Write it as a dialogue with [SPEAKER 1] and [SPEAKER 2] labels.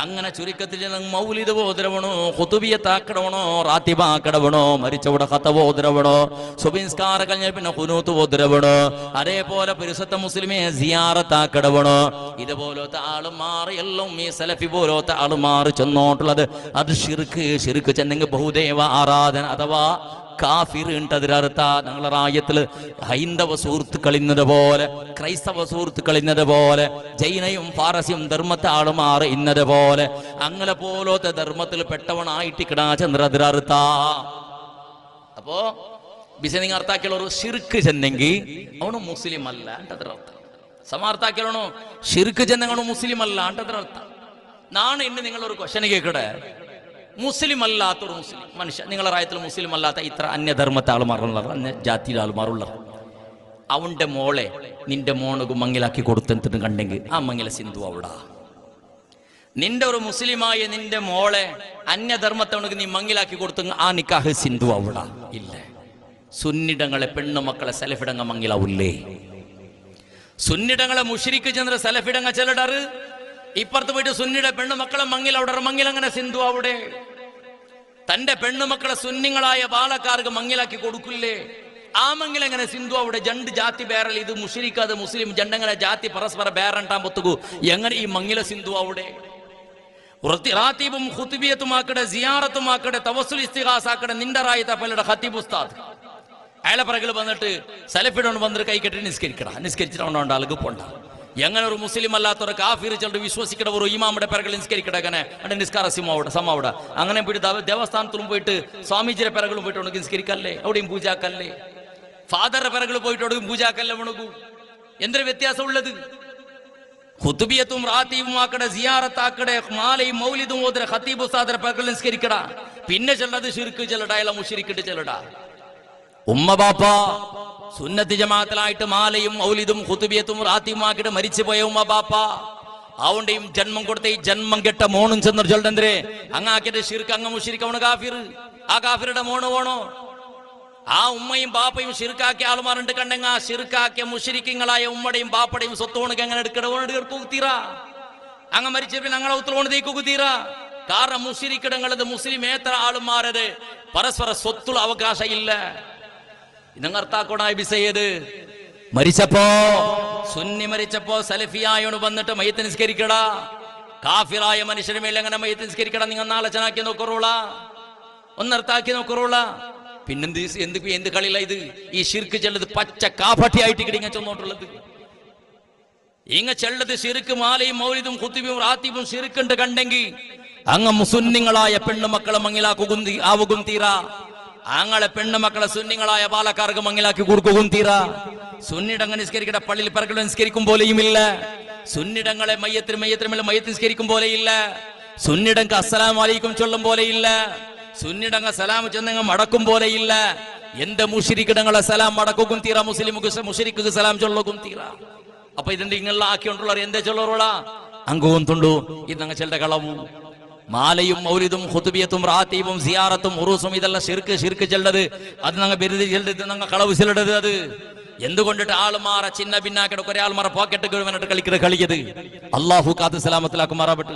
[SPEAKER 1] അങ്ങനെ ചുരുക്കത്തിൽ ജനം മൗലിദ് ഓതിരവണോ കുത്തുബിയത്താക്കടവണോ റാത്തിബാക്കടവണോ മരിച്ചവിടെ കത്ത ബോധരവണോ സുബിൻസ്കാര കഴിഞ്ഞ പിന്നെ കുനൂത്ത് ബോധരവണോ അതേപോലെ പുരുഷത്തെ മുസ്ലിമെ സിയാറത്താക്കടവണോ ഇതുപോലത്തെ ആൾ മാറി എല്ലാം ഈ സലഫി പോലത്തെ ആൾ മാറി ചെന്നോട്ടുള്ളത്. അത് ഷിർക്ക് ഷിർക്ക് ചെന്നെങ്കിൽ ബഹുദേവ ആരാധന അഥവാ കാഫിറുണ്ട് അതിലർത്ത ഞങ്ങളുടെ റായത്തിൽ ഹൈന്ദവ സുഹൃത്തുക്കൾ ഇന്നത് പോലെ ക്രൈസ്തവ സുഹൃത്തുക്കൾ ഇന്നത് പോലെ ജൈനയും ഫാറസിയും ധർമ്മത്തെ ആളുമാർ ഇന്നത് പോലെ അങ്ങനെ പോലത്തെ ധർമ്മത്തിൽ പെട്ടവനായിട്ട് കിടാചന്ദ്ര അതിലർത്ത അപ്പോ ബിസിനിങ് അർത്ഥാക്കിയുള്ള ഒരു ഷിർക്ക് ചെന്നെങ്കിൽ അവന് മുസ്ലിം അല്ല അതിലർത്ഥം സമാർത്ഥാക്കിയാണോ ഷിർക്ക് ചെന്നങ്ങൾ മുസ്ലിം അല്ല അതിലർത്ഥം നാണ് ഇന്ന് നിങ്ങളൊരു ക്വസ്റ്റൻ കേൾക്കട്ടെ? മുസ്ലിം അല്ലാത്തൊരു മുസ്ലിം മനുഷ്യ നിങ്ങളുടെ റായത്തിൽ മുസ്ലിം അല്ലാത്ത ഇത്ര അന്യധർമ്മത്തെ ആൾമാറുള്ളത് അന്യ ജാതിയിലെ ആൾമാറുള്ളത് അവന്റെ മോളെ നിന്റെ മോണുകും മങ്ങിലാക്കി കൊടുത്തെന്ന് കണ്ടെങ്കിൽ ആ മങ്ങില സിന്ധു അവിടാ. നിന്റെ ഒരു മുസ്ലിമായ നിന്റെ മോളെ അന്യധർമ്മത്തവണക്ക് നീ മങ്ങിലാക്കി കൊടുത്തു ആ നിക്കാഹ് സിന്ധു അവിടാ. ഇല്ല. സുന്നിടങ്ങളെ പെണ്ണു മക്കളെ സലഫിടങ്ങ മങ്ങിലാവില്ലേ? സുന്നിടങ്ങളെ മുഷിരിക്ക് ചെന്ന സെലഫിടങ്ങ ചെല്ലടാറ്? ഇപ്പുറത്ത് പോയിട്ട് സുന്നിയുടെ പെണ്ണു മക്കളെ മങ്ങിൽ അവിടെ മങ്ങിൽ അങ്ങനെ സിന്ധു അവിടെ? തന്റെ പെണ്ണുമക്കളെ സുന്നിങ്ങളായ ബാലക്കാർക്ക് മങ്ങിലാക്കി കൊടുക്കില്ലേ? ആ മങ്ങിൽ എങ്ങനെ സിന്ധു അവിടെ? ജണ്ട് ജാതി ബേറൽ ഇത് മുഷിരിക്കാതെ മുസ്ലിം ജണ്ടങ്ങളെ ജാതി പരസ്പര ബേറണ്ടാൻ പൊത്തുകു. എങ്ങനെ ഈ മങ്ങില സിന്ധു അവിടെ? റാത്തീബും ഖുത്ബിയത്തുമാക്കടെ സിയാറത്തുമാക്കടെ തവസുൽ ഇസ്തിഹാസാക്കടെ നിന്റെ തപ്പലയുടെ ഉസ്താദ്. അയാളെ പിറകിൽ വന്നിട്ട് സലഫിടോണ്ട് വന്നിട്ട് കൈ കെട്ടി നിസ്കരിക്കടാ. നിസ്കരിച്ചിട്ട് അവനോണ്ട് ആൾക്ക് പോണ്ട. എങ്ങനെ ഒരു മുസ്ലിം അല്ലാത്തൊരു കാഫിർ ചെണ്ട് വിശ്വസിക്കട ഒരു ഇമാമുടെ പിറകൾ നിസ്കരിക്കട അങ്ങനെ അവിടെ നിസ്കാര സിമ സമ അവിടെ. അങ്ങനെ പോയിട്ട് ദവ- ദേവസ്ഥാനത്തിലും പോയിട്ട് സ്വാമിജിയുടെ പിറകളും പോയിട്ട് ഉണക്ക് നിസ്കരിക്കല്ലേ? അവിടെയും പൂജാക്കല്ലേ? ഫാദറുടെ പിറകൾ പോയിട്ട് അവിടെയും പൂജാക്കല്ലേ ഉണക്കൂ എന്തൊരു വ്യത്യാസം ഉള്ളത്? ഖുത്തുബിയത്തും റാത്തീവും ആക്കടെ സിയാറത്താക്കടെ മാലയും മൗലിദും ഓതര ഹത്തീബ് ഉസ്താദരെ പിറകൾ നിസ്കരിക്കട. പിന്നെ ചെല്ലത് ശിർക്ക് ചെല്ലട എല്ലാം മുഷിരിക്കിട്ട് ചെല്ലടാ. ഉമ്മ ബാപ്പ സുന്നത്തി ജമാഅത്തിലായിട്ട് മാലയും ഔലിദും ഖുതുബിയത്തും റാത്തിയുമാക്കിട്ട് മരിച്ചു പോയ ഉമ്മ ബാപ്പ. അവന്റെയും ജന്മം കൊടുത്ത ഈ ജന്മം കെട്ട മോണും ചെന്നൊരു ചൊല്ലന്തരെ അങ്ങാക്കിട്ട് ഷിർക്ക് അങ്ങ് മുഷിരിക്കവണ് കാഫിർ. ആ കാഫിറുടെ മോണ് പോണോ? ആ ഉമ്മയും ബാപ്പയും ഷിർക്കാക്കിയ ആളുമാരുണ്ട് കണ്ടെങ്ങ? ആ ഷിർക്കാക്കിയ മുഷിരിക്കങ്ങളായ ഉമ്മയുടെയും ബാപ്പയുടെയും സ്വത്തോണ് എങ്ങനെ എടുക്കടവോണ്ട് തീറ അങ്ങ് മരിച്ച പിന്നെ ഞങ്ങളെ ഉത്തരവോണ്ട് തീക്കു തീറ കാരണം മുഷിരിക്കിടങ്ങളത് മുസ്ലിം ഏത്ര ആളുമാരത് പരസ്പര സ്വത്തുള്ള അവകാശം ഇല്ല. ഇതങ്ങർത്താക്കോണായി ബിസയ്യത് മരിച്ചപ്പോ സുന്നി മരിച്ചപ്പോ സലഫിയായോണ് വന്നിട്ട് മയ്യത്ത് നിസ്കരിക്കടാ. കാഫിറായ മനുഷ്യന് മേലെ എങ്ങനെ മയ്യത്ത് നിസ്കരിക്കടാ നിങ്ങൾ നാളച്ചനാക്കി നോക്കറോള ഒന്നർത്താക്കി നോക്കറോള പിന്നെന്ത് എന്ത് എന്ത് കളിയില ഇത്? ഈ ഷിർക്ക് ചെല്ലത് പച്ച കാഫട്ടിയായിട്ട് ഇങ്ങ ചെന്നോട്ടുള്ളത്. ഇങ്ങ ചെല്ലത് ഷിർക്ക് മാലയും മൗലിതും കുത്തിബും റാത്തിബും ഷിർക്കുണ്ട് കണ്ടെങ്കിൽ അങ്ങ് മുസുന്നിങ്ങളായ പെണ്ണുമക്കളെ മങ്ങിലാക്കുകുന്തി ആവുകും തീരാ ആങ്ങളെ പെണ്ണുമക്കളെ സുന്നിങ്ങളായ പാലക്കാർക്ക് മങ്ങിലാക്കി കൊടുക്കുകയും തീരാ. സുന്നിടങ്ങൾ നിസ്കരിക്കട്ടെ പള്ളിയിൽ പിറകൾ നിസ്കരിക്കും പോലെയുമില്ല സുന്നിടങ്ങളെ മയ്യത്തിന് മയ്യത്തിന് മയ്യത്ത് നിസ്കരിക്കും പോലെയില്ല സുന്നിടങ്ങൾക്ക് അസ്സലാം വലൈക്കും ചൊല്ലും പോലെയില്ല സുന്നിടങ്ങ സലാം ചെന്നങ്ങ് മടക്കും പോലെയില്ല എന്റെ മുഷിരിക്കിടങ്ങളെ സലാം മടക്കും തീറ മുസ്ലിം മുഷിരിക്ക് സലാം ചൊല്ലക്കും തീറ അപ്പൊ ഇതിന്റെ ഇങ്ങനെയുള്ള ആക്കിയോണ്ടുള്ളവർ എന്തേ ചൊല്ലറോളാ അങ്കവും തുണ്ടു. ഇതങ്ങ് ചെല്ലുടെ കളവും. മാലയും മൗലിദും ഹുതുബിയത്തും റാത്തീബും സിയാറത്തും ഉറൂസും ഇതെല്ലാം ഷിർക്ക് ഷിർക്ക് ചെല്ലത് അത് ഞങ്ങൾ ബിരുദി ചെല്ലത് ഞങ്ങൾ കളവ് ചെല്ലത് അത് എന്തുകൊണ്ടിട്ട് ആൾമാറ ചിന്ന ഭിന്നാക്കിട കുറെ ആൾമാറ പോക്കറ്റ് ഗവൺമെന്റ് കളിക്കുന്നത് കളിക്കത് അള്ളാഹു കാത്ത് സലാമത്തിലാക്കുമാറാപെട്ട്